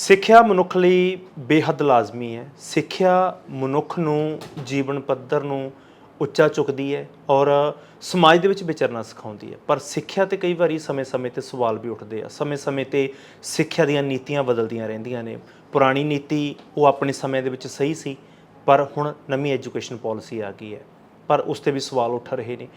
ਸਿੱਖਿਆ ਮਨੁੱਖ ਲਈ ਬੇਹੱਦ ਲਾਜ਼ਮੀ ਹੈ। ਸਿੱਖਿਆ ਮਨੁੱਖ ਨੂੰ ਜੀਵਨ ਪੱਧਰ ਨੂੰ ਉੱਚਾ ਚੁੱਕਦੀ ਹੈ ਔਰ ਸਮਾਜ ਦੇ ਵਿੱਚ ਵਿਚਰਨਾ ਸਿਖਾਉਂਦੀ ਹੈ। ਪਰ ਸਿੱਖਿਆ ਤੇ ਕਈ ਵਾਰੀ ਸਮੇਂ-ਸਮੇਂ ਤੇ ਸਵਾਲ ਵੀ ਉੱਠਦੇ ਆ। ਸਮੇਂ-ਸਮੇਂ ਤੇ ਸਿੱਖਿਆ ਦੀਆਂ ਨੀਤੀਆਂ ਬਦਲਦੀਆਂ ਰਹਿੰਦੀਆਂ ਨੇ। ਪੁਰਾਣੀ ਨੀਤੀ ਉਹ ਆਪਣੇ ਸਮੇਂ ਦੇ ਵਿੱਚ ਸਹੀ ਸੀ, ਪਰ ਹੁਣ ਨਵੀਂ ਐਜੂਕੇਸ਼ਨ ਪਾਲਿਸੀ ਆ ਗਈ ਹੈ। ਪਰ ਉਸ ਤੇ ਵੀ ਸਵਾਲ ਉੱਠ ਰਹੇ ਨੇ।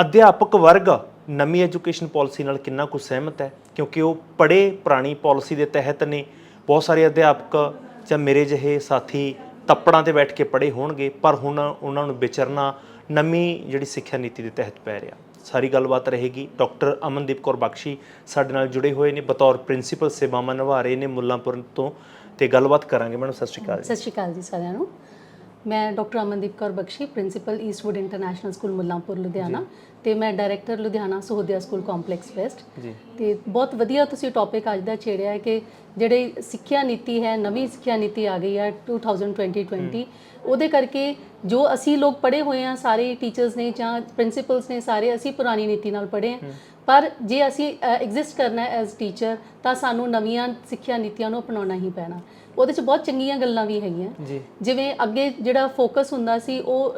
ਅਧਿਆਪਕ ਵਰਗ ਨਵੀਂ ਐਜੂਕੇਸ਼ਨ ਪਾਲਿਸੀ ਨਾਲ ਕਿੰਨਾ ਕੁ ਸਹਿਮਤ ਹੈ? ਕਿਉਂਕਿ ਉਹ ਪੜੇ ਪੁਰਾਣੀ ਪਾਲਿਸੀ ਦੇ ਤਹਿਤ ਨੇ। ਬਹੁਤ ਸਾਰੇ ਅਧਿਆਪਕ ਜਾਂ ਮੇਰੇ ਜਿਹੇ ਸਾਥੀ ਤੱਪੜਾਂ ਤੇ ਬੈਠ ਕੇ ਪੜੇ ਹੋਣਗੇ, ਪਰ ਹੁਣ ਉਹਨਾਂ ਨੂੰ ਵਿਚਰਨਾ ਨਵੀਂ ਜਿਹੜੀ ਸਿੱਖਿਆ ਨੀਤੀ ਦੇ ਤਹਿਤ ਪੈ ਰਿਹਾ। ਸਾਰੀ ਗੱਲਬਾਤ ਰਹੇਗੀ। ਡਾਕਟਰ ਅਮਨਦੀਪ ਕੌਰ ਬਖਸ਼ੀ ਸਾਡੇ ਨਾਲ ਜੁੜੇ ਹੋਏ ਨੇ, ਬਤੌਰ ਪ੍ਰਿੰਸੀਪਲ ਸੇਵਾਵਾਂ ਨਿਭਾ ਰਹੇ ਨੇ ਮੁੱਲਾਂਪੁਰ ਤੋਂ, ਤੇ ਗੱਲਬਾਤ ਕਰਾਂਗੇ। ਮੈਡਮ, ਸਤਿ ਸ਼੍ਰੀ ਅਕਾਲ ਸਤਿ ਸ਼੍ਰੀ ਅਕਾਲ ਜੀ ਸਾਰਿਆਂ ਨੂੰ। ਮੈਂ doctor Amandeep Kaur Bakhshi principal Eastwood International school Mullanpur Ludhiana ਤੇ ਮੈਂ director Ludhiana Sahodaya school complex west. ਜੀ। ਤੇ ਬਹੁਤ ਵਧੀਆ ਤੁਸੀਂ ਟੌਪਿਕ ਅੱਜ ਦਾ ਛੇੜਿਆ ਹੈ ਕਿ ਜਿਹੜੇ ਸਿੱਖਿਆ ਨੀਤੀ ਹੈ ਨਵੀਂ ਸਿੱਖਿਆ ਨੀਤੀ ਆ ਗਈ ਹੈ 2020 ਉਹਦੇ ਕਰਕੇ ਜੋ ਅਸੀਂ ਲੋਕ ਪੜ੍ਹੇ ਹੋਏ ਆ ਸਾਰੇ ਟੀਚਰਸ ਨੇ ਜਾਂ ਪ੍ਰਿੰਸੀਪਲਸ ਨੇ ਸਾਰੇ ਅਸੀਂ ਪੁਰਾਣੀ ਨੀਤੀ ਨਾਲ ਪੜ੍ਹੇ ਆ ਪਰ ਜੇ ਅਸੀਂ ਐਗਜ਼ਿਸਟ ਕਰਨਾ ਹੈ ਐਜ਼ ਟੀਚਰ ਤਾਂ ਸਾਨੂੰ ਨਵੀਆਂ ਸਿੱਖਿਆ ਨੀਤੀਆਂ ਨੂੰ ਅਪਣਾਉਣਾ ਹੀ ਪੈਣਾ। ਉਹਦੇ 'ਚ ਬਹੁਤ ਚੰਗੀਆਂ ਗੱਲਾਂ ਵੀ ਹੈਗੀਆਂ। ਜਿਵੇਂ ਅੱਗੇ ਜਿਹੜਾ ਫੋਕਸ ਹੁੰਦਾ ਸੀ ਉਹ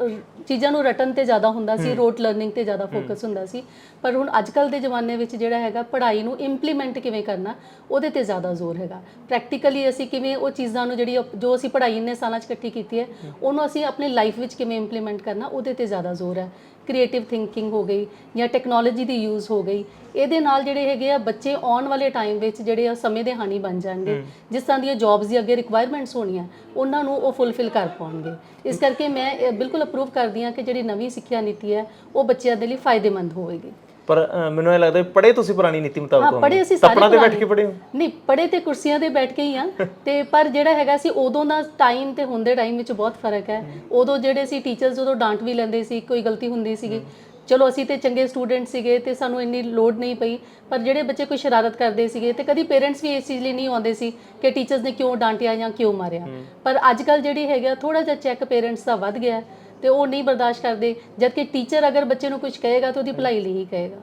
ਚੀਜ਼ਾਂ ਨੂੰ ਰਟਨ ਤੇ ਜ਼ਿਆਦਾ ਹੁੰਦਾ ਸੀ ਰੋਟ ਲਰਨਿੰਗ ਤੇ ਜ਼ਿਆਦਾ ਫੋਕਸ ਹੁੰਦਾ ਸੀ। ਪਰ ਹੁਣ ਅੱਜ ਕੱਲ ਦੇ ਜ਼ਮਾਨੇ ਵਿੱਚ ਜਿਹੜਾ ਹੈਗਾ ਪੜ੍ਹਾਈ ਨੂੰ ਇੰਪਲੀਮੈਂਟ ਕਿਵੇਂ ਕਰਨਾ ਉਹਦੇ ਤੇ ਜ਼ਿਆਦਾ ਜ਼ੋਰ ਹੈਗਾ। ਪ੍ਰੈਕਟੀਕਲੀ ਅਸੀਂ ਕਿਵੇਂ ਉਹ ਚੀਜ਼ਾਂ ਨੂੰ ਜਿਹੜੀ ਜੋ ਅਸੀਂ ਪੜ੍ਹਾਈ ਇੰਨੇ ਸਾਲਾਂ 'ਚ ਇਕੱਠੀ ਕੀਤੀ ਹੈ ਉਹਨੂੰ ਅਸੀਂ ਆਪਣੀ ਲਾਈਫ ਵਿੱਚ ਕਿਵੇਂ ਇੰਪਲੀਮੈਂਟ ਕਰਨਾ ਉਹਦੇ ਤੇ ਜ਼ਿਆਦਾ ਜ਼ੋਰ ਹੈ। ਕ੍ਰੀਏਟਿਵ ਥਿੰਕਿੰਗ ਹੋ ਗਈ ਜਾਂ ਟੈਕਨੋਲੋਜੀ ਦੀ ਯੂਜ਼ ਹੋ ਗਈ ਇਹਦੇ ਨਾਲ ਜਿਹੜੇ ਹੈਗੇ ਆ ਬੱਚੇ ਆਉਣ ਵਾਲੇ ਟਾਈਮ ਵਿੱਚ ਜਿਹੜੇ ਆ ਸਮੇਂ ਦੇ ਹਾਨੀ ਬਣ ਜਾਣਗੇ। ਜਿਸ ਤਰ੍ਹਾਂ ਦੀਆਂ ਜੌਬਸ ਦੀ ਅੱਗੇ ਰਿਕੁਆਇਰਮੈਂਟਸ ਹੋਣੀਆਂ ਉਹਨਾਂ ਨੂੰ ਉਹ ਫੁੱਲਫਿਲ ਕਰ ਪਾਉਣਗੇ। ਇਸ ਕਰਕੇ ਮੈਂ ਬਿਲਕੁਲ ਅਪਰੂਵ ਕਰਦੀ ਹਾਂ ਕਿ ਜਿਹੜੀ ਨਵੀਂ ਸਿੱਖਿਆ ਨੀਤੀ ਹੈ ਉਹ ਬੱਚਿਆਂ ਦੇ ਲਈ ਫਾਇਦੇਮੰਦ ਹੋਵੇਗੀ। ਪਰ ਮੈਨੂੰ ਇਹ ਲੱਗਦਾ ਪੜੇ ਤੁਸੀਂ ਪੁਰਾਣੀ ਨੀਤੀ ਮੁਤਾਬਕ ਹਾਂ। ਪੜ੍ਹੇ ਅਸੀਂ ਸਾਰੇ ਤੱਪੜਾਂ ਤੇ ਬੈਠ। ਕੇ ਪੜੇ ਨਹੀਂ ਪੜ੍ਹੇ ਤੇ ਕੁਰਸੀਆਂ ਤੇ ਬੈਠ ਕੇ ਹੀ ਆ ਤੇ ਪਰ ਜਿਹੜਾ ਹੈਗਾ ਸੀ ਉਦੋਂ ਦਾ ਟਾਈਮ ਤੇ ਹੁਣ ਦੇ ਟਾਈਮ ਵਿੱਚ ਬਹੁਤ ਫ਼ਰਕ ਹੈ। ਉਦੋਂ ਜਿਹੜੇ ਸੀ ਟੀਚਰਸ ਉਦੋਂ ਡਾਂਟ ਵੀ ਲੈਂਦੇ ਸੀ ਕੋਈ ਗਲਤੀ ਹੁੰਦੀ ਸੀਗੀ। ਚਲੋ ਅਸੀਂ ਤੇ ਚੰਗੇ ਸਟੂਡੈਂਟ ਸੀਗੇ ਤੇ ਸਾਨੂੰ ਇੰਨੀ ਲੋਡ ਨਹੀਂ ਪਈ। ਪਰ ਜਿਹੜੇ ਬੱਚੇ ਕੋਈ ਸ਼ਰਾਰਤ ਕਰਦੇ ਸੀਗੇ ਤੇ ਕਦੀ ਪੇਰੈਂਟਸ ਵੀ ਇਸ ਚੀਜ਼ ਲਈ ਨਹੀਂ ਆਉਂਦੇ ਸੀ ਕਿ ਟੀਚਰਸ ਨੇ ਕਿਉਂ ਡਾਂਟਿਆ ਜਾਂ ਕਿਉਂ ਮਾਰਿਆ। ਪਰ ਅੱਜ ਕੱਲ ਜਿਹੜੀ ਹੈਗਾ ਥੋੜਾ ਜਿਹਾ ਚੈੱਕ ਪੇਰੈਂਟਸ ਦਾ ਵੱਧ ਗਿਆ। ਤੇ ਉਹ ਨਹੀਂ ਬਰਦਾਸ਼ਤ ਕਰਦੇ, ਜਦਕਿ ਟੀਚਰ ਅਗਰ ਬੱਚੇ ਨੂੰ ਕੁਝ ਕਹੇਗਾ, ਤਾਂ ਉਹਦੀ ਭਲਾਈ ਲਈ ਹੀ ਕਹੇਗਾ।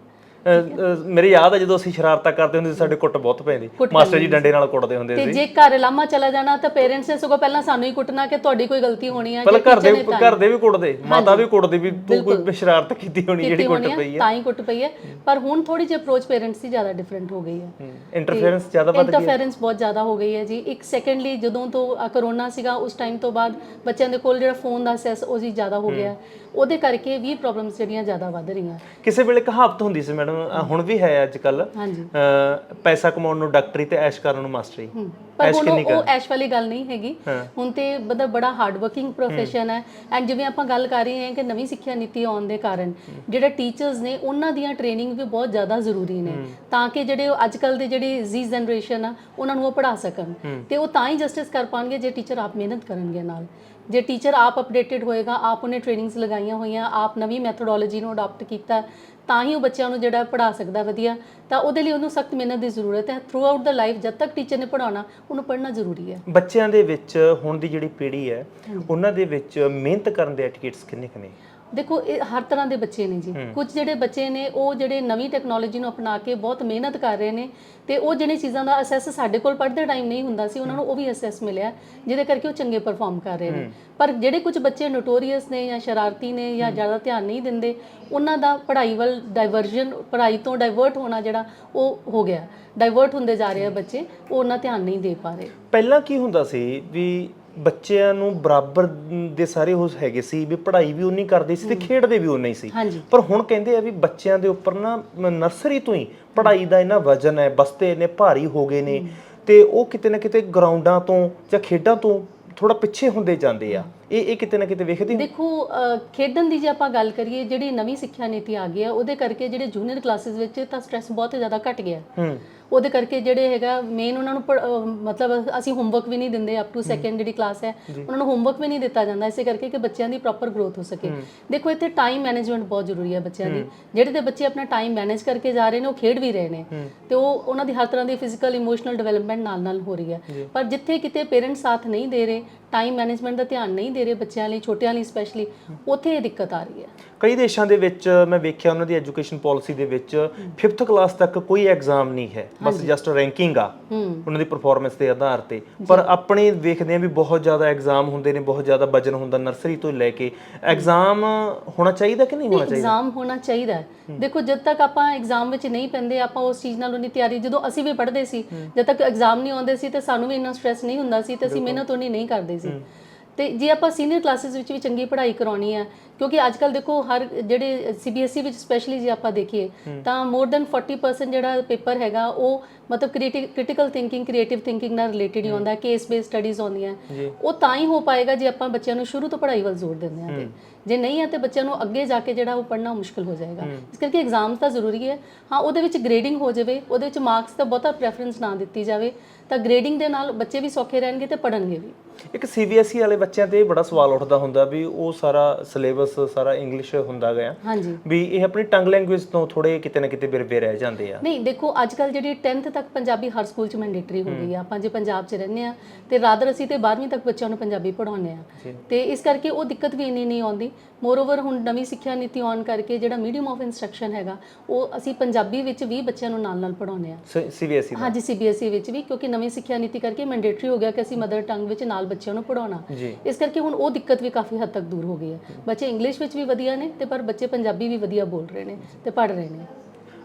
ਮੇਰੇ ਯਾਦ ਹੈ ਜਦੋਂ ਅਸੀਂ ਸ਼ਰਾਰਤਾਂ ਕਰਦੇ ਹੁੰਦੇ ਸੀ ਸਾਡੇ ਕੁੱਟ ਬਹੁਤ ਪੈਂਦੀ ਮਾਸਟਰ ਜੀ ਡੰਡੇ ਨਾਲ ਕੁੱਟਦੇ ਹੁੰਦੇ ਤੇ ਸੀ। ਜੇ ਘਰ ਲਾਮਾ ਚਲਾ ਜਾਣਾ ਤਾਂ ਪੇਰੈਂਟਸ ਨੇ ਸਗੋਂ ਪਹਿਲਾਂ ਸਾਨੂੰ ਹੀ ਕੁੱਟਣਾ ਕਿ ਤੁਹਾਡੀ ਕੋਈ ਗਲਤੀ ਹੋਣੀ ਹੈ ਪਹਿਲਾਂ ਘਰ ਦੇ ਤਾਂ ਘਰ ਦੇ ਵੀ ਕੁੱਟਦੇ ਮਾਤਾ ਵੀ ਕੁੱਟਦੀ ਵੀ ਤੂੰ ਕੋਈ ਸ਼ਰਾਰਤ ਕੀਤੀ ਹੋਣੀ ਜਿਹੜੀ ਕੁੱਟ ਪਈ ਹੈ ਤਾਂ ਹੀ ਕੁੱਟ ਪਈ ਹੈ ਪਰ ਹੁਣ ਥੋੜੀ ਜਿਹੀ ਅਪਰੋਚ ਪੇਰੈਂਟਸ ਦੀ ਜ਼ਿਆਦਾ ਡਿਫਰੈਂਟ ਹੋ ਗਈ ਹੈ ਹੈ ਇੰਟਰਫੇਰੈਂਸ ਜ਼ਿਆਦਾ ਵੱਧ ਗਈ ਇੰਟਰਫੇਰੈਂਸ ਬਹੁਤ ਜ਼ਿਆਦਾ ਹੋ ਗਈ ਹੈ ਜੀ। ਇੱਕ ਸੈਕੰਡਲੀ ਜਦੋਂ ਤੋਂ ਕਰੋਨਾ ਸੀਗਾ ਉਸ ਟਾਈਮ ਤੋਂ ਬਾਅਦ ਬੱਚਿਆਂ ਦੇ ਕੋਲ ਜਿਹੜਾ ਫੋਨ ਦਾ ਅਸੈਸ ਉਹ ਜੀ ਜ਼ਿਆਦਾ ਹੋ। ਗਿਆ। ਉਹਦੇ ਕਰਕੇ ਵੀ ਪ੍ਰੋਬਲਮਸ ਜਿਹੜੀਆਂ ਜ਼ਿਆਦਾ ਵੱਧ ਰਹੀਆਂ। ਕਿਸੇ ਵੇਲੇ ਕਹਾਵਤ ਹੁੰਦੀ ਸੀ ਮੈਡਮ ਹੁਣ ਵੀ ਹੈ ਅੱਜ ਕੱਲ ਹਾਂਜੀ ਪੈਸਾ ਕਮਾਉਣ ਨੂੰ ਡਾਕਟਰੀ ਤੇ ਐਸ਼ ਕਰਨ ਨੂੰ ਮਾਸਟਰੀ। ਪਰ ਹੁਣ ਉਹ ਐਸ਼ ਵਾਲੀ ਗੱਲ ਨਹੀਂ ਹੈਗੀ। ਹੁਣ ਤੇ ਮਤਲਬ ਬੜਾ ਹਾਰਡ ਵਰਕਿੰਗ ਪ੍ਰੋਫੈਸ਼ਨ ਹੈ। ਐਂਡ ਜਿਵੇਂ ਆਪਾਂ ਗੱਲ ਕਰ ਰਹੇ ਹਾਂ ਕਿ ਨਵੀਂ ਸਿੱਖਿਆ ਨੀਤੀ ਆਉਣ ਦੇ ਕਾਰਨ ਜਿਹੜੇ ਟੀਚਰਸ ਨੇ ਉਹਨਾਂ ਦੀਆਂ ਟ੍ਰੇਨਿੰਗ ਵੀ ਬਹੁਤ ਜ਼ਿਆਦਾ ਜ਼ਰੂਰੀ ਨੇ। ਤਾਂ ਕਿ ਜਿਹੜੇ ਅੱਜ ਕੱਲ ਦੇ ਜਿਹੜੀ ਜ਼ੀ ਜਨਰੇਸ਼ਨ ਆ ਉਹਨਾਂ ਨੂੰ ਉਹ ਪੜ੍ਹਾ ਸਕਣ। ਤੇ ਉਹ ਤਾਂ ਹੀ ਜਸਟਿਸ ਕਰ ਪਾਣਗੇ ਜੇ ਟੀਚਰ ਆਪ ਮਿਹਨਤ ਕਰਨਗੇ ਨਾਲ। ਜੇ ਟੀਚਰ ਆਪ ਅਪਡੇਟਡ ਹੋਏਗਾ ਆਪ ਉਹਨੇ ਟ੍ਰੇਨਿੰਗਸ ਲਗਾਈਆਂ ਹੋਈਆਂ ਆਪ ਨਵੀਂ ਮੈਥੋਡੋਲੋਜੀ ਨੂੰ ਅਡਾਪਟ ਕੀਤਾ ਤਾਂ ਹੀ ਉਹ ਬੱਚਿਆਂ ਨੂੰ ਜਿਹੜਾ ਪੜ੍ਹਾ ਸਕਦਾ ਵਧੀਆ। ਤਾਂ ਉਹਦੇ ਲਈ ਉਹਨੂੰ ਸਖਤ ਮਿਹਨਤ ਦੀ ਜ਼ਰੂਰਤ ਹੈ। ਥਰੂ ਆਊਟ ਦਾ ਲਾਈਫ ਜਦ ਤੱਕ ਟੀਚਰ ਨੇ ਪੜਾਉਣਾ ਉਹਨੂੰ ਪੜ੍ਹਨਾ ਜ਼ਰੂਰੀ ਹੈ। ਬੱਚਿਆਂ ਦੇ ਵਿੱਚ ਹੁਣ ਦੀ ਜਿਹੜੀ ਪੀੜ੍ਹੀ ਹੈ ਉਹਨਾਂ ਦੇ ਵਿੱਚ ਮਿਹਨਤ ਕਰਨ ਦੇ ਐਟੀਕੇਟਸ ਕਿੰਨੇ ਕਿੰਨੇ ਦੇਖੋ ਇਹ ਹਰ ਤਰ੍ਹਾਂ ਦੇ ਬੱਚੇ ਨੇ ਜੀ। ਕੁਝ ਜਿਹੜੇ ਬੱਚੇ ਨੇ ਉਹ ਜਿਹੜੇ ਨਵੀਂ ਟੈਕਨੋਲੋਜੀ ਨੂੰ ਅਪਣਾ ਕੇ ਬਹੁਤ ਮਿਹਨਤ ਕਰ ਰਹੇ ਨੇ ਤੇ ਉਹ ਜਿਹੜੇ ਚੀਜ਼ਾਂ ਦਾ ਅਸੈਸ ਸਾਡੇ ਕੋਲ ਪੜ੍ਹਦੇ ਟਾਈਮ ਨਹੀਂ ਹੁੰਦਾ ਸੀ ਉਹਨਾਂ ਨੂੰ ਉਹ ਵੀ ਅਸੈਸ ਮਿਲਿਆ ਜਿਹਦੇ ਕਰਕੇ ਉਹ ਚੰਗੇ ਪਰਫਾਰਮ ਕਰ ਰਹੇ ਨੇ। ਪਰ ਜਿਹੜੇ ਕੁਝ ਬੱਚੇ ਨੋਟੋਰੀਅਸ ਨੇ ਜਾਂ ਸ਼ਰਾਰਤੀ ਨੇ ਜਾਂ ਜ਼ਿਆਦਾ ਧਿਆਨ ਨਹੀਂ ਦਿੰਦੇ ਉਹਨਾਂ ਦਾ ਪੜ੍ਹਾਈ ਵੱਲ ਡਾਈਵਰਜਨ ਪੜ੍ਹਾਈ ਤੋਂ ਡਾਈਵਰਟ ਹੋਣਾ ਜਿਹੜਾ ਉਹ ਹੋ ਗਿਆ। ਡਾਈਵਰਟ ਹੁੰਦੇ ਜਾ ਰਹੇ ਆ ਬੱਚੇ ਉਹ ਉਹਨਾਂ ਧਿਆਨ ਨਹੀਂ ਦੇ ਪਾ ਰਹੇ। ਪਹਿਲਾਂ ਕੀ ਹੁੰਦਾ ਸੀ ਵੀ ਬੱਚਿਆਂ ਨੂੰ ਬਰਾਬਰ ਦੇ ਸਾਰੇ ਉਹ ਹੈਗੇ ਸੀ ਵੀ ਪੜ੍ਹਾਈ ਵੀ ਉਨੀ ਕਰਦੇ ਸੀ ਤੇ ਖੇਡਦੇ ਵੀ ਉਨਾ ਹੀ ਸੀ। ਪਰ ਹੁਣ ਕਹਿੰਦੇ ਆ ਵੀ ਬੱਚਿਆਂ ਦੇ ਉੱਪਰ ਨਾ ਨਰਸਰੀ ਤੋਂ ਹੀ ਪੜ੍ਹਾਈ ਦਾ ਇੰਨਾ ਵਜ਼ਨ ਹੈ ਬਸਤੇ ਇੰਨੇ ਭਾਰੀ ਹੋ ਗਏ ਨੇ ਤੇ ਉਹ ਕਿਤੇ ਨਾ ਕਿਤੇ ਗਰਾਊਂਡਾਂ ਤੋਂ ਜਾਂ ਖੇਡਾਂ ਤੋਂ ਥੋੜਾ ਪਿੱਛੇ ਹੁੰਦੇ ਜਾਂਦੇ ਆ। ਇਹ ਇਹ ਕਿਤੇ ਨਾ ਕਿਤੇ ਵੇਖਦੇ ਹੋ? ਦੇਖੋ ਖੇਡਣ ਦੀ ਜੇ ਆਪਾਂ ਗੱਲ ਕਰੀਏ ਜਿਹੜੀ ਨਵੀਂ ਸਿੱਖਿਆ ਨੀਤੀ ਆ ਗਈ ਹੈ ਉਹਦੇ ਕਰਕੇ ਜਿਹੜੇ ਜੂਨੀਅਰ ਕਲਾਸਿਸ ਵਿੱਚ ਤਾਂ ਸਟ੍ਰੈਸ ਬਹੁਤ ਜ਼ਿਆਦਾ ਘਟ ਗਿਆ। ਹੂੰ। ਉਹਦੇ ਕਰਕੇ ਜਿਹੜੇ ਹੈਗਾ ਮੇਨ ਉਹਨਾਂ ਨੂੰ ਮਤਲਬ ਅਸੀਂ ਹੋਮਵਰਕ ਵੀ ਨਹੀਂ ਦਿੰਦੇ ਅਪ ਟੂ ਸੈਕੰਡ ਜਿਹੜੀ ਕਲਾਸ ਹੈ ਉਹਨਾਂ ਨੂੰ ਹੋਮਵਰਕ ਵੀ ਨਹੀਂ ਦਿੱਤਾ ਜਾਂਦਾ ਇਸੇ ਕਰਕੇ ਕਿ ਬੱਚਿਆਂ ਦੀ ਪ੍ਰੋਪਰ ਗਰੋਥ ਹੋ ਸਕੇ। ਦੇਖੋ ਇੱਥੇ ਟਾਈਮ ਮੈਨੇਜਮੈਂਟ ਬਹੁਤ ਜ਼ਰੂਰੀ ਹੈ ਬੱਚਿਆਂ ਦੀ। ਜਿਹੜੇ ਤੇ ਬੱਚੇ ਆਪਣਾ ਟਾਈਮ ਮੈਨੇਜ ਕਰਕੇ ਜਾ ਰਹੇ ਨੇ ਉਹ ਖੇਡ ਵੀ ਰਹੇ ਨੇ। ਤੇ ਉਹ ਉਹਨਾਂ ਦੀ ਹਰ ਤਰ੍ਹਾਂ ਦੀ ਫਿਜ਼ੀਕਲ ਇਮੋਸ਼ਨਲ ਡਿਵੈਲਪਮੈਂਟ ਨਾਲ ਨਾਲ ਹੋ ਰਹੀ ਹੈ। ਪਰ ਜਿੱਥੇ ਕਿਤੇ ਪੇਰੈਂਟਸ ਸਾਥ ਨਹੀਂ ਦੇ ਰਹੇ ਟਾਈਮ ਮੈਨੇਜਮੈਂਟ ਦਾ ਧਿਆਨ ਨਹੀਂ ਦੇ ਰਹੇ ਬੱਚਿਆਂ ਲਈ ਛੋਟਿਆਂ ਲਈ ਸਪੈਸ਼ਲੀ ਉੱਥੇ ਇਹ ਦਿੱਕਤ ਆ ਰਹੀ ਹੈ। ਕਈ ਦੇਸ਼ਾਂ ਦੇ ਵਿੱਚ ਮੈਂ ਵੇਖਿਆ ਉਹਨਾਂ ਦੀ ਐਜੂਕੇਸ਼ਨ ਪਾਲਿਸੀ ਦੇ ਵਿੱਚ 5th ਕਲਾਸ ਤੱਕ ਕੋਈ ਐਗਜ਼ਾਮ ਨਹੀਂ ਹੈ। ਬਸ ਜਸਟ ਰੈਂਕਿੰਗ ਆ। ਉਹਨਾਂ ਦੀ ਪਰਫਾਰਮੈਂਸ ਦੇ ਆਧਾਰ ਤੇ। ਪਰ ਆਪਣੇ ਵੇਖਦੇ ਆ ਵੀ ਬਹੁਤ ਜ਼ਿਆਦਾ ਐਗਜ਼ਾਮ ਹੁੰਦੇ ਨੇ ਬਹੁਤ ਜ਼ਿਆਦਾ ਵਜਨ ਹੁੰਦਾ ਨਰਸਰੀ ਤੋਂ ਲੈ ਕੇ। ਐਗਜ਼ਾਮ ਹੋਣਾ ਚਾਹੀਦਾ ਕਿ ਨਹੀਂ ਹੋਣਾ ਚਾਹੀਦਾ? ਐਗਜ਼ਾਮ ਹੋਣਾ ਚਾਹੀਦਾ। ਦੇਖੋ ਜਦ ਤੱਕ ਆਪਾਂ ਐਗਜ਼ਾਮ ਵਿੱਚ ਨਹੀਂ ਪੈਂਦੇ ਆਪਾਂ ਉਸ ਚੀਜ਼ ਨਾਲ ਉਨੀ ਤਿਆਰੀ ਜਦੋਂ ਅਸੀਂ ਵੀ ਪੜ੍ਹਦੇ ਸੀ ਜਦ ਤੱਕ ਐਗਜ਼ਾਮ ਨਹੀਂ ਆਉਂਦੇ ਸੀ ਤੇ ਸਾਨੂੰ ਵੀ ਇੰਨਾ ਸਟ੍ਰੈਸ ਨਹੀਂ ਹੁੰਦਾ ਸੀ ਤੇ ਅਸੀਂ ਮਿਹਨਤ ਉਨੀ ਨਹੀਂ ਕਰਦੇ ਸੀ। ਤੇ ਜੇ ਆਪਾਂ ਸੀਨੀਅਰ ਕਲਾਸਿਸ ਵਿੱਚ ਵੀ ਚੰਗੀ ਪੜ੍ਹਾਈ ਕਰਾਉਣੀ ਹੈ ਕਿਉਂਕਿ ਅੱਜ ਕੱਲ ਦੇਖੋ ਹਰ ਜਿਹੜੇ ਸੀਬੀਐਸਈ ਵਿੱਚ ਸਪੈਸ਼ਲੀ ਜੇ ਆਪਾਂ ਦੇਖੀਏ ਤਾਂ ਮੋਰ ਦੈਨ 40% ਜਿਹੜਾ ਪੇਪਰ ਹੈਗਾ ਉਹ ਮਤਲਬ ਕ੍ਰਿਟੀਕਲ ਥਿੰਕਿੰਗ ਕ੍ਰੀਏਟਿਵ ਥਿੰਕਿੰਗ ਨਾਲ ਰਿਲੇਟਡ ਹੀ ਹੁੰਦਾ ਕੇਸ ਬੇਸਡ ਸਟੱਡੀਜ਼ ਜੀ। ਉਹ ਤਾਂ ਹੀ ਹੋ ਪਾਏਗਾ ਜੇ ਆਪਾਂ ਬੱਚਿਆਂ ਨੂੰ ਸ਼ੁਰੂ ਤੋਂ ਪੜ੍ਹਾਈ ਵੱਲ ਜ਼ੋਰ ਦਿੰਦੇ ਤੇ। ਜੇ ਨਹੀਂ ਹੈ ਤੇ ਬੱਚਿਆਂ ਨੂੰ ਅੱਗੇ ਜਾ ਕੇ ਜਿਹੜਾ ਉਹ ਪੜ੍ਹਨਾ ਮੁਸ਼ਕਲ ਹੋ ਜਾਏਗਾ। ਇਸ ਕਰਕੇ ਐਗਜ਼ਾਮ ਤਾਂ ਜ਼ਰੂਰੀ ਹੈ। ਹਾਂ ਉਹਦੇ ਵਿੱਚ ਗ੍ਰੇਡਿੰਗ ਹੋ ਜਾਵੇ ਉਹਦੇ ਵਿੱਚ ਮਾਰਕਸ ਤਾਂ ਬਹੁਤਾ ਪ੍ਰੈਫਰੈਂਸ ਨਾ ਦਿੱਤੀ ਜਾਵੇ ਤਾਂ ਗ੍ਰੇਡਿੰਗ ਦੇ ਨਾਲ ਬੱਚੇ ਵੀ ਸੌਖੇ ਰਹਿਣਗੇ ਤੇ ਪੜ੍ਹਨਗੇ ਵੀ। ਇੱਕ ਸੀਬੀਐਸਈ ਵਾਲੇ ਬੱਚਿਆਂ ਤੇ ਬੜਾ ਸਵਾਲ ਉੱਠਦਾ ਹੁੰਦਾ ਵੀ ਉਹ ਸਾਰਾ ਸਿਲੇਬਸ ਸਾਰਾ ਇੰਗਲਿਸ਼ ਹੁੰਦਾ ਗਿਆ। ਹਾਂਜੀ। ਵੀ ਇਹ ਆਪਣੀ ਟੰਗ ਲੈਂਗੁਏਜ ਤੋਂ ਥੋੜੇ ਕਿਤੇ ਨਾ ਕਿਤੇ ਬਿਰਬੇ ਰਹਿ ਜਾਂਦੇ ਆ। ਨਹੀਂ ਦੇਖੋ ਅੱਜ ਕੱਲ ਜਿਹੜੀ 10th ਤੱਕ ਪੰਜਾਬੀ ਹਰ ਸਕੂਲ 'ਚ ਮੈਂਡੇਟਰੀ ਹੋ। ਗਈ ਆ। ਆਪਾਂ ਜੇ ਪੰਜਾਬ 'ਚ ਰਹਿੰਦੇ ਆ ਤੇ ਰਾਦਰ ਅਸੀਂ ਤੇ 12ਵੀਂ ਤੱਕ ਬੱਚਿਆਂ ਨੂੰ ਪੰਜਾਬੀ ਪੜਾਉਂਦੇ ਆ। ਤੇ ਇਸ ਕਰਕੇ ਉਹ ਦਿੱਕਤ ਵੀ ਇੰਨੀ ਨਹੀਂ ਆਉਂਦੀ। ਮੋਰਓਵਰ ਹੁਣ ਨਵੀਂ ਸਿੱਖਿਆ ਨੀਤੀ ਆਉਣ ਕਰਕੇ ਜਿਹੜਾ ਮੀਡੀਅਮ ਆਫ ਇਨਸਟਰਕਸ਼ਨ ਹੈਗਾ ਉਹ ਅਸੀਂ ਪੰਜਾਬੀ ਵਿੱਚ ਵੀ ਬੱਚਿਆਂ ਨੂੰ ਨਾਲ ਨਾਲ ਪੜਾਉਂਦੇ ਆ ਸੀਬੀਐਸਈ ਦਾ। ਹਾਂਜੀ ਸੀਬੀਐਸਈ ਵਿੱਚ ਵੀ ਕਿਉਂਕਿ ਨਵੀਂ ਸਿੱਖਿਆ ਨੀਤੀ ਕਰਕੇ ਮੈਂਡੇਟਰੀ ਹੋ ਗਿਆ ਕਿ ਅਸੀਂ ਮਦਰ ਟੰਗ ਵਿੱਚ ਨਾਲ ਬੱਚਿਆਂ ਨੂੰ ਪੜਾਉਣਾ ਇਸ ਕਰਕੇ ਹੁਣ ਉਹ ਦਿੱਕਤ ਵੀ ਕਾਫੀ ਹੱਦ ਤੱਕ ਦੂਰ ਹੋ ਗਈ ਹੈ। ਬੱਚੇ ਇੰਗਲਿਸ਼ ਵਿੱਚ ਵੀ ਵਧੀਆ ਨੇ ਤੇ ਪਰ ਬੱਚੇ ਪੰਜਾਬੀ ਵੀ ਵਧੀਆ ਬੋਲ ਰਹੇ ਨੇ ਤੇ ਪੜ੍ਹ ਰਹੇ ਨੇ।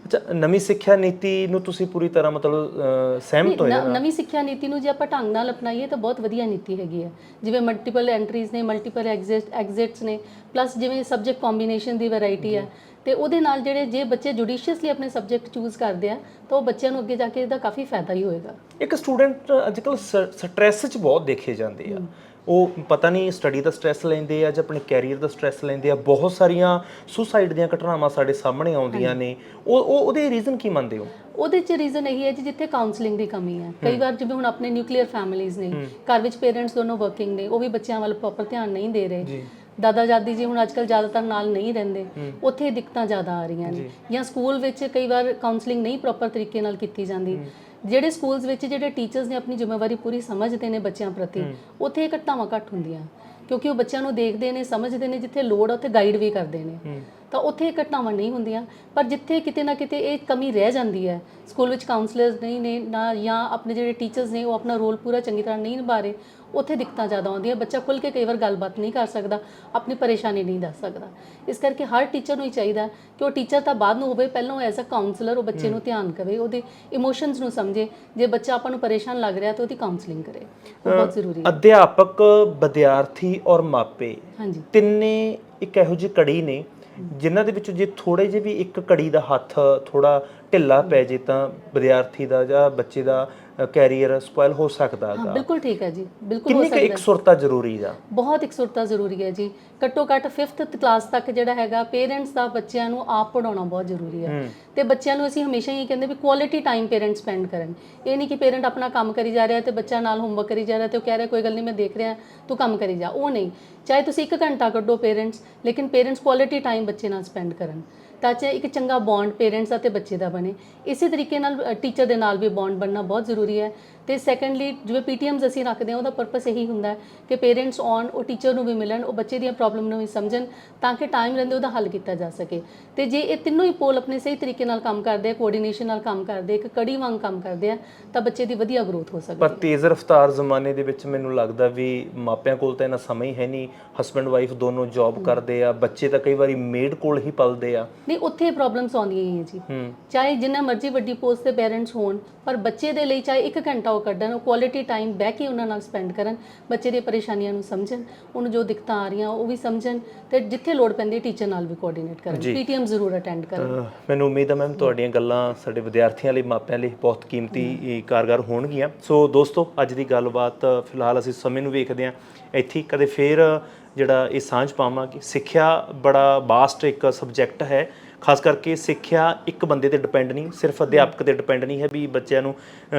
ਅੱਛਾ ਨਵੀਂ ਸਿੱਖਿਆ ਨੀਤੀ ਨੂੰ ਤੁਸੀਂ ਪੂਰੀ ਤਰ੍ਹਾਂ ਮਤਲਬ ਸਹਿਮਤ ਹੋਏ ਨ- ਨਵੀਂ ਸਿੱਖਿਆ ਨੀਤੀ ਨੂੰ ਜੇ ਆਪਾਂ ਢੰਗ ਨਾਲ ਅਪਣਾਈਏ ਤਾਂ ਬਹੁਤ ਵਧੀਆ ਨੀਤੀ ਹੈਗੀ ਹੈ। ਜਿਵੇਂ ਮਲਟੀਪਲ ਐਂਟਰੀਜ਼ ਨੇ ਮਲਟੀਪਲ ਐਗਜ਼ਿਟਸ ਨੇ ਪਲੱਸ ਜਿਵੇਂ ਸਬਜੈਕਟ ਕੰਬੀਨੇਸ਼ਨ ਦੀ ਵੈਰਾਈਟੀ ਹੈ। ਤੇ ਉਹਦੇ ਨਾਲ ਜਿਹੜੇ ਜੇ ਬੱਚੇ ਜੁਡੀਸ਼ੀਅਸਲੀ ਆਪਣੇ ਸਬਜੈਕਟ ਚੂਜ਼ ਕਰਦੇ ਆ ਤਾਂ ਉਹ ਬੱਚਿਆਂ ਨੂੰ ਅੱਗੇ ਜਾ ਕੇ ਇਹਦਾ ਕਾਫੀ ਫਾਇਦਾ ਹੀ ਹੋਏਗਾ। ਇੱਕ ਸਟੂਡੈਂਟ ਅੱਜਕੱਲ ਸਟ੍ਰੈਸ 'ਚ ਬਹੁਤ ਦੇਖੇ ਜਾਂਦੇ ਆ। ਉਹ ਪਤਾ ਨਹੀਂ ਸਟੱਡੀ ਦਾ ਸਟ੍ਰੈਸ ਲੈਂਦੇ ਆ ਜਾਂ ਆਪਣੇ ਕੈਰੀਅਰ ਦਾ ਸਟ੍ਰੈਸ ਲੈਂਦੇ ਆ ਬਹੁਤ ਸਾਰੀਆਂ ਸੁਸਾਈਡ ਦੀਆਂ ਘਟਨਾਵਾਂ ਸਾਡੇ ਸਾਹਮਣੇ ਆਉਂਦੀਆਂ ਨੇ। ਉਹ ਉਹ ਉਹਦੇ ਰੀਜ਼ਨ ਕੀ ਮੰਨਦੇ ਹੋ? ਉਹਦੇ ਚ ਰੀਜ਼ਨ ਇਹੀ ਹੈ ਜੀ ਜਿੱਥੇ ਕਾਉਂਸਲਿੰਗ ਦੀ ਕਮੀ ਹੈ। ਕਈ ਵਾਰ ਜਿਵੇਂ ਹੁਣ ਆਪਣੇ ਨਿਊਕਲੀਅਰ ਫੈਮਿਲੀਆਂ ਨੇ ਘਰ ਵਿੱਚ ਪੇਰੈਂਟਸ ਦੋਨੋਂ ਵਰਕਿੰਗ ਨੇ ਉਹ ਵੀ ਬੱਚਿਆਂ ਵੱਲ ਪ੍ਰੋਪਰ ਧਿਆਨ ਨਹੀਂ ਦੇ ਰਹੇ। ਦਾਦਾ ਦਾਦੀ ਜੀ ਹੁਣ ਅੱਜਕੱਲ ਜ਼ਿਆਦਾਤਰ ਨਾਲ ਨਹੀਂ ਰਹਿੰਦੇ। ਉੱਥੇ ਦਿੱਕਤਾਂ ਜ਼ਿਆਦਾ ਆ ਰਹੀਆਂ ਨੇ। ਜਾਂ। ਸਕੂਲ ਵਿੱਚ ਕਈ ਵਾਰ ਕਾਉਂਸਲਿੰਗ ਨਹੀਂ ਪ੍ਰੋਪਰ ਤਰੀਕੇ ਨਾਲ ਕੀਤੀ ਜਾਂਦੀ। ਜਿਹੜੇ ਸਕੂਲਸ ਵਿੱਚ ਜਿਹੜੇ ਟੀਚਰਸ ਨੇ ਆਪਣੀ ਜ਼ਿੰਮੇਵਾਰੀ ਪੂਰੀ ਸਮਝਦੇ ਨੇ ਬੱਚਿਆਂ ਪ੍ਰਤੀ ਉੱਥੇ ਘਟਨਾਵਾਂ ਘੱਟ ਹੁੰਦੀਆਂ। ਕਿਉਂਕਿ ਉਹ ਬੱਚਿਆਂ ਨੂੰ ਦੇਖਦੇ ਨੇ ਸਮਝਦੇ ਨੇ ਜਿੱਥੇ ਲੋੜ ਉੱਥੇ ਗਾਈਡ ਵੀ ਕਰਦੇ ਨੇ। ਤਾਂ ਉੱਥੇ ਇਹ ਘਟਨਾਵਾਂ ਨਹੀਂ ਹੁੰਦੀਆਂ। ਪਰ ਜਿੱਥੇ ਕਿਤੇ ਨਾ ਕਿਤੇ ਇਹ ਕਮੀ ਰਹਿ ਜਾਂਦੀ ਹੈ। ਸਕੂਲ ਵਿੱਚ ਕਾਉਂਸਲਰਸ ਨਹੀਂ ਨੇ ਨਾ ਜਾਂ ਆਪਣੇ ਜਿਹੜੇ ਟੀਚਰਸ ਨੇ ਉਹ ਆਪਣਾ ਰੋਲ ਪੂਰਾ ਚੰਗੀ ਤਰ੍ਹਾਂ ਨਹੀਂ ਨਿਭਾ ਰਹੇ। ਉੱਥੇ ਦਿੱਕਤਾਂ ਜ਼ਿਆਦਾ ਆਉਂਦੀਆਂ। ਬੱਚਾ ਖੁੱਲ ਕੇ ਕਈ ਵਾਰ ਗੱਲਬਾਤ ਨਹੀਂ ਕਰ ਸਕਦਾ ਆਪਣੀ ਪਰੇਸ਼ਾਨੀ ਨਹੀਂ ਦੱਸ ਸਕਦਾ। ਇਸ ਕਰਕੇ ਹਰ ਟੀਚਰ ਨੂੰ ਹੀ ਚਾਹੀਦਾ ਕਿ ਉਹ ਟੀਚਰ ਤਾਂ ਬਾਅਦ ਨੂੰ ਹੋਵੇ ਪਹਿਲਾਂ ਐਜ਼ ਅ ਕਾਉਂਸਲਰ ਉਹ ਬੱਚੇ ਨੂੰ ਧਿਆਨ ਕਰੇ ਉਹਦੇ ਇਮੋਸ਼ਨਸ ਨੂੰ ਸਮਝੇ। ਜੇ ਬੱਚਾ ਆਪਾਂ ਨੂੰ ਪਰੇਸ਼ਾਨ ਲੱਗ ਰਿਹਾ ਤਾਂ ਉਹਦੀ ਕਾਉਂਸਲਿੰਗ ਕਰੇ। ਉਹ ਬਹੁਤ ਜ਼ਰੂਰੀ ਹੈ। ਅਧਿਆਪਕ ਵਿਦਿਆਰਥੀ ਔਰ ਮਾਪੇ ਹਾਂਜੀ। ਤਿੰਨੇ ਇੱਕ ਇਹੋ ਜਿਹੀ ਕੜੀ ਨੇ ਜਿਨ੍ਹਾਂ ਦੇ ਵਿੱਚ ਜੇ ਥੋੜੇ ਜਿਹੇ ਵੀ ਇੱਕ ਕੜੀ ਦਾ ਹੱਥ ਥੋੜਾ ਢਿੱਲਾ ਪੈ ਜੇ ਤਾਂ ਵਿਦਿਆਰਥੀ ਦਾ ਜਾਂ ਬੱਚੇ ਦਾ ਕੈਰੀਅਰ ਸਪੋਇਲ ਹੋ ਸਕਦਾ ਹਾਂ ਹੈਗਾ ਬਿਲਕੁਲ ਠੀਕ ਹੈ ਜੀ ਬਿਲਕੁਲ ਹੋ ਕਿੰਨੀ ਕੁ ਸਕਦਾ ਹੈ। ਇਕਸੁਰਤਾ ਜ਼ਰੂਰੀ ਆ? ਬਹੁਤ ਇਕਸੁਰਤਾ ਜ਼ਰੂਰੀ ਹੈ ਜੀ। ਘੱਟੋ ਘੱਟ 5th ਕਲਾਸ ਤੱਕ ਜਿਹੜਾ ਹੈਗਾ ਪੇਰੈਂਟਸ ਦਾ ਬੱਚਿਆਂ ਨੂੰ ਆਪ ਪੜਾਉਣਾ ਬਹੁਤ ਜ਼ਰੂਰੀ ਹੈ। ਤੇ ਬੱਚਿਆਂ ਨੂੰ ਅਸੀਂ ਹਮੇਸ਼ਾ ਹੀ ਕਹਿੰਦੇ ਵੀ ਕੁਆਲਿਟੀ ਟਾਈਮ ਪੇਰੈਂਟਸ ਸਪੈਂਡ ਕਰਨ। ਇਹ ਨਹੀਂ ਕਿ ਪੇਰੈਂਟ ਆਪਣਾ ਕੰਮ ਕਰੀ ਜਾ ਰਿਹਾ ਤੇ ਬੱਚਾ ਨਾਲ ਹੋਮਵਰਕ ਕਰੀ ਜਾ ਰਿਹਾ ਤੇ ਉਹ ਕਹਿ ਰਿਹਾ ਕੋਈ ਗੱਲ ਨਹੀਂ ਮੈਂ ਦੇਖ ਰਿਹਾ ਤੂੰ ਕੰਮ ਕਰੀ ਜਾ। ਉਹ ਨਹੀਂ। ਚਾਹੇ ਤੁਸੀਂ 1 ਘੰਟਾ ਕੱਢੋ ਪੇਰੈਂਟਸ, ਲੇਕਿਨ ਪੇਰੈਂਟਸ ਕੁਆਲਿਟੀ ਟਾਈਮ ਬੱਚੇ ਨਾਲ ਸਪੈਂਡ ਕਰਨ। ਤਾਂ ਚਾਹੇ ਇੱਕ ਚੰਗਾ ਬੌਂਡ ਪੇਰੈਂਟਸ ਅਤੇ ਬੱਚੇ ਦਾ ਬਣੇ। ਇਸੇ ਤਰੀਕੇ ਨਾਲ ਟੀਚਰ ਦੇ ਨਾਲ ਵੀ ਬੌਂਡ ਬਣਨਾ ਬਹੁਤ ਜ਼ਰੂਰੀ ਹੈ। ਤੇ ਸੈਕੰਡਲੀ ਜਿਵੇਂ ਪੀਟੀਐਮਸ ਅਸੀਂ ਰੱਖਦੇ ਹਾਂ ਉਹਦਾ ਪਰਪਸ ਇਹੀ ਹੁੰਦਾ ਕਿ ਪੇਰੈਂਟਸ ਆਉਣ ਉਹ ਟੀਚਰ ਨੂੰ ਵੀ ਮਿਲਣ ਉਹ ਬੱਚੇ ਦੀਆਂ ਪ੍ਰੋਬਲਮ ਨੂੰ ਵੀ ਸਮਝਣ ਤਾਂ ਕਿ ਟਾਈਮ ਰਹਿੰਦੇ ਉਹਦਾ ਹੱਲ ਕੀਤਾ ਜਾ ਸਕੇ। ਤੇ ਜੇ ਇਹ ਤਿੰਨੋਂ ਹੀ ਪੋਲ ਆਪਣੇ ਸਹੀ ਤਰੀਕੇ ਨਾਲ ਕੰਮ ਕਰਦੇ ਆ ਕੋਆਰਡੀਨੇਸ਼ਨ ਨਾਲ ਕੰਮ ਕਰਦੇ ਇੱਕ ਕੜੀ ਵਾਂਗ ਕੰਮ ਕਰਦੇ ਆ ਤਾਂ ਬੱਚੇ ਦੀ ਵਧੀਆ ਗਰੋਥ ਹੋ ਸਕਦੀ ਪਰ ਤੇਜ਼ ਰਫ਼ਤਾਰ ਜ਼ਮਾਨੇ ਦੇ ਵਿੱਚ ਮੈਨੂੰ ਲੱਗਦਾ ਵੀ ਮਾਪਿਆਂ ਕੋਲ ਤਾਂ ਇਹਨਾਂ ਸਮਾਂ ਹੀ ਹੈ ਨਹੀਂ ਹਸਬੰਡ ਵਾਈਫ ਦੋਨੋਂ ਜੌਬ ਕਰਦੇ ਆ ਬੱਚੇ ਤਾਂ ਕਈ ਵਾਰੀ ਮੇਡ ਕੋਲ ਹੀ ਪਲਦੇ ਆ। ਨਹੀਂ ਉੱਥੇ ਪ੍ਰੋਬਲਮਸ ਆਉਂਦੀਆਂ ਹੀ ਹੈ ਜੀ। ਚਾਹੇ ਜਿੰਨਾ ਮਰਜ਼ੀ ਵੱਡੀ ਪੋਸਟ ਤੇ ਪੇਰੈਂਟਸ ਹੋਣ ਪਰ ਬੱਚੇ ਦੇ ਲਈ ਚਾਹੇ 1 ਘੰਟਾ ਉਹ ਕੱਢਣ ਉਹ ਕੁਆਲਿਟੀ ਟਾਈਮ ਬਹਿ ਕੇ ਉਹਨਾਂ ਨਾਲ ਸਪੈਂਡ ਕਰਨ ਬੱਚੇ ਦੀਆਂ ਪਰੇਸ਼ਾਨੀਆਂ ਨੂੰ ਸਮਝਣ ਉਹਨੂੰ ਜੋ ਦਿੱਕਤਾਂ ਆ ਰਹੀਆਂ ਉਹ ਵੀ ਸਮਝਣ ਤੇ ਜਿੱਥੇ ਲੋੜ ਪੈਂਦੀ ਟੀਚਰ ਨਾਲ ਵੀ ਕੋਆਰਡੀਨੇਟ ਕਰਨ ਪੀਟੀਐਮ ਜ਼ਰੂਰ ਅਟੈਂਡ ਕਰਨ। ਮੈਨੂੰ ਉਮੀਦ ਹੈ ਮੈਮ ਤੁਹਾਡੀਆਂ ਗੱਲਾਂ ਸਾਡੇ ਵਿਦਿਆਰਥੀਆਂ ਲਈ ਮਾਪਿਆਂ ਲਈ ਬਹੁਤ ਕੀਮਤੀ ਕਾਰਗਰ ਹੋਣਗੀਆਂ। ਸੋ ਦੋਸਤੋ ਅੱਜ ਦੀ ਗੱਲਬਾਤ ਫਿਲਹਾਲ ਅਸੀਂ ਸਮੇਂ ਨੂੰ ਵੇਖਦੇ ਹਾਂ। ਇੱਥੇ ਕਦੇ ਫੇਰ ਜਿਹੜਾ ਇਹ ਸਾਂਝ ਪਾਵਾਂਗੇ। ਸਿੱਖਿਆ ਬੜਾ ਬਾਸਟ ਇੱਕ ਸਬਜੈਕਟ ਹੈ। ਖਾਸ ਕਰਕੇ ਸਿੱਖਿਆ ਇੱਕ ਬੰਦੇ ਤੇ ਡਿਪੈਂਡ ਨਹੀਂ ਸਿਰਫ ਅਧਿਆਪਕ ਤੇ ਡਿਪੈਂਡ ਨਹੀਂ ਹੈ ਵੀ ਬੱਚਿਆਂ ਨੂੰ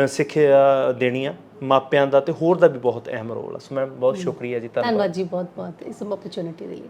ਸਿੱਖਿਆ ਦੇਣੀ ਆ। ਮਾਪਿਆਂ ਦਾ ਤੇ ਹੋਰ ਦਾ ਵੀ ਬਹੁਤ ਅਹਿਮ ਰੋਲ ਹੈ ਸੋ ਮੈਮ ਬਹੁਤ ਸ਼ੁਕਰੀਆ ਜੀ ਧੰਨਵਾਦ। ਧੰਨਵਾਦ ਜੀ ਬਹੁਤ ਬਹੁਤ ਇਸ ਓਪਰਚੁਨਿਟੀ ਦੇ ਲਈ।